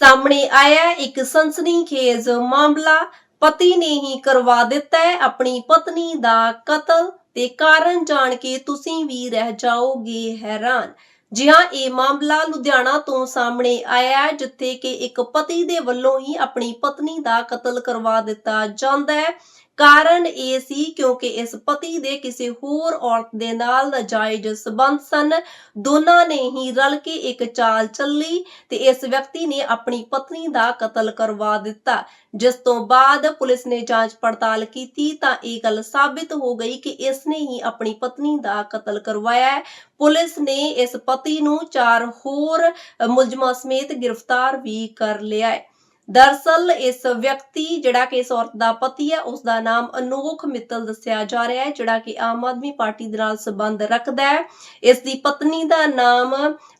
ਸਾਹਮਣੇ ਆਇਆ ਇੱਕ ਸਨਸਨੀਖੇਜ਼ ਮਾਮਲਾ ਪਤੀ ਨੇ ਹੀ ਕਰਵਾ ਦਿੱਤਾ ਹੈ। ਆਪਣੀ ਪਤਨੀ ਦਾ ਕਤਲ ਤੇ ਕਾਰਨ ਜਾਣ ਕੇ ਤੁਸੀਂ ਵੀ ਰਹਿ ਜਾਓਗੇ ਹੈਰਾਨ। ਜੀ ਹਾਂ, ਇਹ ਮਾਮਲਾ ਲੁਧਿਆਣਾ ਤੋਂ ਸਾਹਮਣੇ ਆਇਆ ਹੈ, ਜਿੱਥੇ ਕਿ ਇੱਕ ਪਤੀ ਦੇ ਵੱਲੋਂ ਹੀ ਆਪਣੀ ਪਤਨੀ ਦਾ ਕਤਲ ਕਰਵਾ ਦਿੱਤਾ ਜਾਂਦਾ ਹੈ। ਕਾਰਨ ਇਹ ਸੀ ਕਿਉਂਕਿ ਇਸ ਪਤੀ ਦੇ ਕਿਸੇ ਹੋਰ ਔਰਤ ਦੇ ਨਾਲ ਨਾਜਾਇਜ਼ ਸਬੰਧ ਸਨ। ਦੋਨਾਂ ਨੇ ਹੀ ਰਲ ਕੇ ਇੱਕ ਚਾਲ ਚੱਲੀ ਤੇ ਇਸ ਵਿਅਕਤੀ ਨੇ ਆਪਣੀ ਪਤਨੀ ਦਾ ਕਤਲ ਕਰਵਾ ਦਿੱਤਾ। ਜਿਸ ਤੋਂ ਬਾਅਦ ਪੁਲਿਸ ਨੇ ਜਾਂਚ ਪੜਤਾਲ ਕੀਤੀ ਤਾਂ ਇਹ ਗੱਲ ਸਾਬਿਤ ਹੋ ਗਈ ਕਿ ਇਸ ਨੇ ਹੀ ਆਪਣੀ ਪਤਨੀ ਦਾ ਕਤਲ ਕਰਵਾਇਆ ਹੈ। ਪੁਲਿਸ ਨੇ ਇਸ ਪਤੀ ਨੂੰ ਚਾਰ ਹੋਰ ਮੁਲਜ਼ਮਾਂ ਸਮੇਤ ਗ੍ਰਿਫਤਾਰ ਵੀ ਕਰ ਲਿਆ ਹੈ। ਦਰਸਲ ਇਸ ਵਿਅਕਤੀ, ਜਿਹੜਾ ਕਿ ਇਸ ਔਰਤ ਦਾ ਪਤੀ ਹੈ, ਉਸ ਦਾ ਨਾਮ ਅਨੋਖ ਮਿੱਤਲ ਦੱਸਿਆ ਜਾ ਰਿਹਾ ਹੈ, ਜਿਹੜਾ ਕਿ ਆਮ ਆਦਮੀ ਪਾਰਟੀ ਦੇ ਨਾਲ ਸੰਬੰਧ ਰੱਖਦਾ ਹੈ। ਇਸ ਦੀ ਪਤਨੀ ਦਾ ਨਾਮ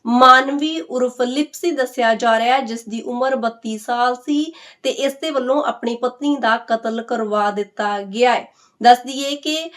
ਮਾਨਵੀ ਉਰਫ ਲਿਪਸੀ ਦੱਸਿਆ ਜਾ ਰਿਹਾ ਹੈ, ਜਿਸ ਦੀ ਉਮਰ 32 ਸਾਲ ਸੀ ਤੇ ਇਸ ਦੇ ਵੱਲੋਂ ਆਪਣੀ ਪਤਨੀ ਦਾ ਕਤਲ ਕਰਵਾ ਦਿੱਤਾ ਗਿਆ ਹੈ। ਦੱਸ ਦਈਏ ਕਿ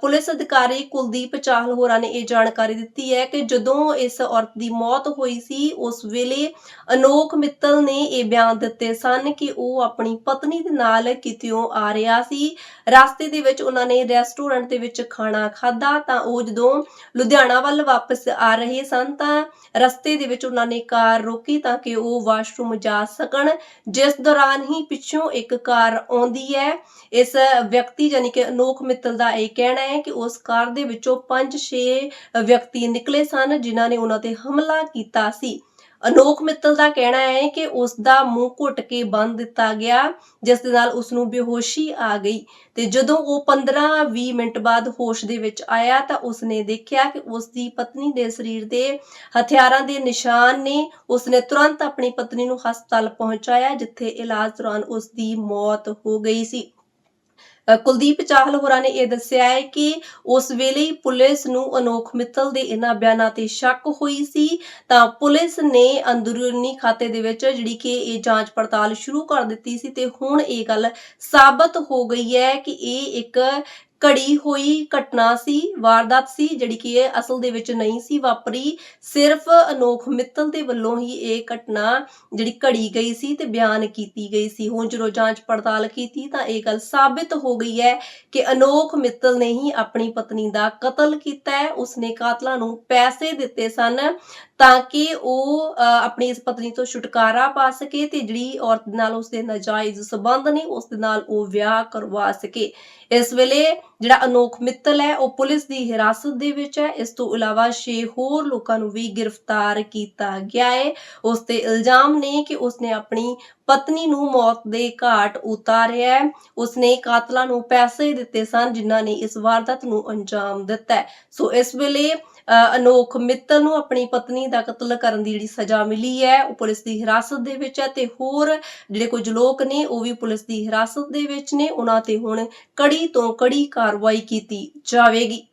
ਪੁਲਿਸ ਅਧਿਕਾਰੀ ਕੁਲਦੀਪ ਚਾਹਲ ਹੋਰਾਂ ਨੇ ਇਹ ਜਾਣਕਾਰੀ ਦਿੱਤੀ ਹੈ ਕਿ ਜਦੋਂ ਇਸ ਔਰਤ ਦੀ ਮੌਤ ਹੋਈ ਸੀ, ਉਸ ਵੇਲੇ ਅਨੋਖ ਮਿੱਤਲ ਨੇ ਇਹ ਬਿਆਨ ਦਿੱਤੇ ਸਨ ਕਿ ਉਹ ਆਪਣੀ ਪਤਨੀ ਦੇ ਨਾਲ ਕਿਤਿਓਂ ਆ ਰਿਹਾ ਸੀ। ਰਸਤੇ ਦੇ ਵਿੱਚ ਉਹਨਾਂ ਨੇ ਰੈਸਟੋਰੈਂਟ ਦੇ ਵਿੱਚ ਖਾਣਾ ਖਾਧਾ ਤਾਂ ਉਹ ਜਦੋਂ ਲੁਧਿਆਣਾ ਵੱਲ ਵਾਪਸ ਆ ਰਹੇ ਸਨ ਤਾਂ ਰਸਤੇ ਦੇ ਵਿੱਚ ਉਹਨਾਂ ਨੇ ਕਾਰ ਰੋਕੀ ਤਾਂ ਕਿ ਉਹ ਵਾਸ਼ਰੂਮ ਜਾ ਸਕਣ। ਜਿਸ ਦੌਰਾਨ ਹੀ ਪਿੱਛੋਂ ਇੱਕ ਕਾਰ ਆਉਂਦੀ ਹੈ। ਇਸ ਵਿਅਕਤੀ ਯਾਨੀ ਕਿ ਅਨੋਖ ਮਿੱਤਲ ਦਾ ਇਹ ਕਹਿਣਾ ਹੈ ਕਿ ਉਸ ਕਾਰ ਦੇ ਵਿੱਚੋਂ 5-6 ਵਿਅਕਤੀ ਨਿਕਲੇ ਸਨ ਜਿਨ੍ਹਾਂ ਨੇ ਉਹਨਾਂ ਤੇ ਹਮਲਾ ਕੀਤਾ ਸੀ। ਅਨੋਖ ਮਿੱਤਲ ਦਾ ਕਹਿਣਾ ਹੈ ਕਿ ਉਸ ਦਾ ਮੂੰਹ ਘੁੱਟ ਕੇ ਬੰਦ ਦਿੱਤਾ ਗਿਆ, ਜਿਸ ਦੇ ਨਾਲ ਉਸ ਨੂੰ ਬੇਹੋਸ਼ੀ ਆ ਗਈ ਤੇ ਜਦੋਂ ਉਹ 15-20 ਮਿੰਟ ਬਾਅਦ ਹੋਸ਼ ਦੇ ਵਿੱਚ ਆਇਆ ਤਾਂ ਉਸ ਨੇ ਦੇਖਿਆ ਕਿ ਉਸ ਦੀ ਪਤਨੀ ਦੇ ਸਰੀਰ ਤੇ ਹਥਿਆਰਾਂ ਦੇ ਨਿਸ਼ਾਨ ਨੇ। ਉਸ ਨੇ ਤੁਰੰਤ ਆਪਣੀ ਪਤਨੀ ਨੂੰ ਹਸਪਤਾਲ ਪਹੁੰਚਾਇਆ, ਜਿੱਥੇ ਇਲਾਜ ਦੌਰਾਨ ਉਸ ਦੀ ਮੌਤ ਹੋ ਗਈ ਸੀ। ਕੁਲਦੀਪ ਚਾਹਲ ਹੋਰਾਂ ਨੇ ਇਹ ਦੱਸਿਆ ਹੈ ਕਿ ਉਸ ਵੇਲੇ ਪੁਲਿਸ ਨੂੰ ਅਨੋਖ ਮਿੱਤਲ ਦੇ ਇਹਨਾਂ ਬਿਆਨਾਂ ਤੇ ਸ਼ੱਕ ਹੋਈ ਸੀ। ਤਾਂ ਪੁਲਿਸ ਨੇ ਅੰਦਰੂਨੀ ਖਾਤੇ ਦੇ ਵਿੱਚ ਜਿਹੜੀ ਕਿ ਇਹ ਜਾਂਚ ਪੜਤਾਲ ਸ਼ੁਰੂ ਕਰ ਦਿੱਤੀ ਸੀ ਤੇ ਹੁਣ ਇਹ ਗੱਲ ਸਾਬਤ ਹੋ ਗਈ ਹੈ ਕਿ ਇਹ ਇੱਕ ਘੜੀ ਹੋਈ ਘਟਨਾ ਸੀ ਵਾਰਦਾਤ ਸੀ ਜਿਹੜੀ ਕਿ ਇਹ ਅਸਲ ਦੇ ਵਿੱਚ ਨਹੀਂ ਸੀ ਵਾਪਰੀ। ਸਿਰਫ ਅਨੋਖ ਮਿੱਤਲ ਦੇ ਵੱਲੋਂ ਹੀ ਇਹ ਘਟਨਾ ਜਿਹੜੀ ਘੜੀ ਗਈ ਸੀ ਤੇ ਬਿਆਨ ਕੀਤੀ ਗਈ ਸੀ। ਹੁਣ ਜਦੋਂ ਜਾਂਚ ਪੜਤਾਲ ਕੀਤੀ ਤਾਂ ਇਹ ਗੱਲ ਸਾਬਿਤ ਹੋ ਗਈ ਹੈ ਕਿ ਅਨੋਖ ਮਿੱਤਲ ਨੇ ਹੀ ਆਪਣੀ ਪਤਨੀ ਦਾ ਕਤਲ ਕੀਤਾ ਹੈ। ਉਸਨੇ ਕਾਤਲਾਂ ਨੂੰ ਪੈਸੇ ਦਿੱਤੇ ਸਨ ਤਾਂ ਕਿ ਉਹ ਅ, ਆਪਣੀ ਇਸ ਪਤਨੀ ਤੋਂ ਛੁਟਕਾਰਾ ਪਾ ਸਕੇ ਤੇ ਜਿਹੜੀ ਔਰਤ ਨਾਲ ਉਸਦੇ ਨਾਜਾਇਜ਼ ਸਬੰਧ ਨੇ ਉਸ ਦੇ ਨਾਲ ਉਹ ਵਿਆਹ ਕਰਵਾ ਸਕੇ। ਇਸ ਵੇਲੇ ਜਿਹੜਾ ਅਨੋਖ ਮਿੱਤਲ ਹੈ, ਉਹ ਪੁਲਿਸ ਦੀ ਹਿਰਾਸਤ ਦੇ ਵਿੱਚ ਹੈ। ਇਸ ਤੋਂ ਇਲਾਵਾ 6 ਹੋਰ ਲੋਕਾਂ ਨੂੰ ਵੀ ਗ੍ਰਿਫਤਾਰ ਕੀਤਾ ਗਿਆ ਹੈ। ਉਸ ਤੇ ਇਲਜ਼ਾਮ ਨੇ ਕਿ ਉਸਨੇ ਆਪਣੀ ਪਤਨੀ ਨੂੰ ਮੌਤ ਦੇ ਘਾਟ ਉਤਾਰਿਆ ਉਸਨੇ ਕਾਤਲਾਂ ਨੂੰ ਪੈਸੇ ਦਿੱਤੇ ਸਨ, ਜਿਨ੍ਹਾਂ ਨੇ ਇਸ ਵਾਰਦਾਤ ਨੂੰ ਅੰਜਾਮ ਦਿੱਤਾ ਸੋ ਇਸ ਵੇਲੇ ਅਨੋਖ ਮਿੱਤਲ ਨੂੰ ਆਪਣੀ ਪਤਨੀ ਦਾ ਕਤਲ ਕਰਨ ਦੀ ਜਿਹੜੀ ਸਜ਼ਾ ਮਿਲੀ ਹੈ, ਉਹ ਪੁਲਿਸ ਦੀ ਹਿਰਾਸਤ ਦੇ ਵਿੱਚ ਹੈ ਤੇ ਹੋਰ ਜਿਹੜੇ ਕੁਝ ਲੋਕ ਨੇ, ਉਹ ਵੀ ਪੁਲਿਸ ਦੀ ਹਿਰਾਸਤ ਦੇ ਵਿੱਚ ਨੇ। ਉਹਨਾਂ ਤੇ ਹੁਣ ਕੜੀ ਤੋਂ ਕੜੀ ਕਾਰਵਾਈ ਕੀਤੀ ਜਾਵੇਗੀ।